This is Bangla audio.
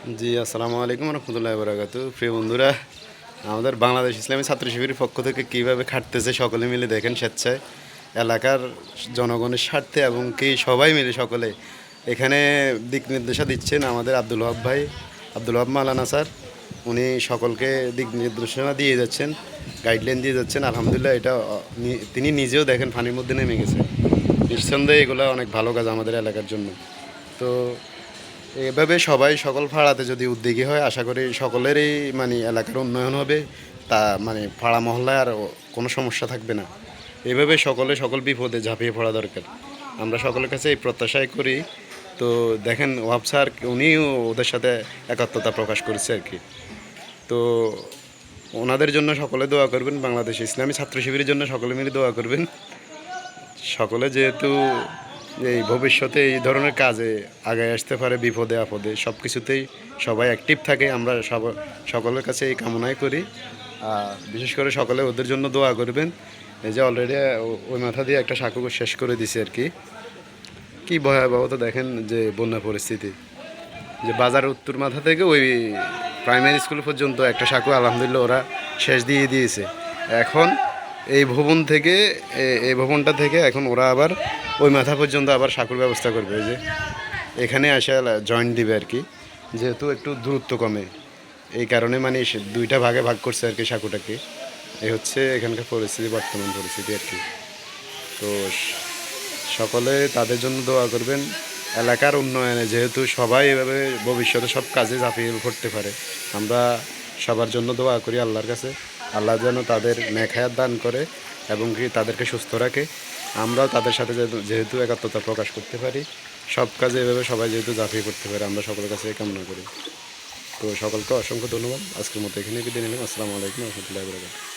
জি, আসসালামু আলাইকুম রহমতুল্লাহ বরাকাতু প্রিয় বন্ধুরা, আমাদের বাংলাদেশ ইসলামী ছাত্র শিবিরের পক্ষ থেকে কীভাবে খাটতেছে সকলে মিলে দেখেন স্বেচ্ছায়। এলাকার জনগণের স্বার্থে এবং কি সবাই মিলে সকলে এখানে দিক নির্দেশা দিচ্ছেন আমাদের আব্দুল ওহাব ভাই, আব্দুল ওহাব মালানা স্যার। উনি সকলকে দিক নির্দেশনা দিয়ে যাচ্ছেন গাইডলাইন দিয়ে যাচ্ছেন। আলহামদুলিল্লাহ এটা তিনি নিজেও দেখেন পানির মধ্যে নেমে গেছে। নিঃসন্দেহে এগুলো অনেক ভালো কাজ আমাদের এলাকার জন্য। তো এভাবে সবাই সকল পাড়াতে যদি উদ্যোগী হয়, আশা করি সকলেরই মানে এলাকার উন্নয়ন হবে। তা মানে পাড়া মহল্লায় আর কোনো সমস্যা থাকবে না। এভাবে সকলে সকল বিপদে ঝাঁপিয়ে পড়া দরকার। আমরা সকলের কাছে এই প্রত্যাশাই করি। তো দেখেন, ওয়াব স্যার, উনিও ওদের সাথে একাত্মতা প্রকাশ করেছে আর কি। তো ওনাদের জন্য সকলে দোয়া করবেন, বাংলাদেশ ইসলামী ছাত্র শিবিরের জন্য সকলে মিলে দোয়া করবেন। সকলে যেহেতু এই ভবিষ্যতে এই ধরনের কাজে আগে আসতে পারে, বিপদে আপদে সব কিছুতেই সবাই অ্যাক্টিভ থাকে। আমরা সব, সকলের কাছে এই কামনাই করি। বিশেষ করে সকলে ওদের জন্য দোয়া করবেন। এই যে অলরেডি ওই মাথা দিয়ে একটা সাঁকু শেষ করে দিছে আর কি। কি ভয়াবহতা দেখেন যে বন্যা পরিস্থিতি। যে বাজার উত্তর মাথা থেকে ওই প্রাইমারি স্কুল পর্যন্ত একটা সাঁকু আলহামদুলিল্লাহ ওরা শেষ দিয়ে দিয়েছে। এখন এই ভবন থেকে এই ভবনটা থেকে এখন ওরা আবার ওই মাথা পর্যন্ত আবার সাঁকুর ব্যবস্থা করবে যে। এখানে আসে জয়েন্ট দিবে আর কি। যেহেতু একটু দূরত্ব কমে। এই কারণে মানে দুইটা ভাগে ভাগ করছে আর কি সাঁকুটাকে। এই হচ্ছে এখানকার পরিস্থিতি, বর্তমান পরিস্থিতি আর কি। তো সকলে তাদের জন্য দোয়া করবেন। এলাকার উন্নয়নে যেহেতু সবাই এভাবে ভবিষ্যতে সব কাজে ঝাঁপিয়ে পড়তে পারে, আমরা সবার জন্য দোয়া করি আল্লাহর কাছে। আল্লাহ যেন তাদের নেখায়াত দান করে এবং কি তাদেরকে সুস্থ রাখে। আমরাও তাদের সাথে যেহেতু- একাত্মতা প্রকাশ করতে পারি, সব কাজে এভাবে সবাই যেহেতু জাফিয়ে করতে পারে, আমরা সকলের কাছে কামনা করি। তো সকলকে অসংখ্য ধন্যবাদ। আজকের মতো এখানে বিদায় নিলাম। আসসালামু আলাইকুম রহমতুল্লাহ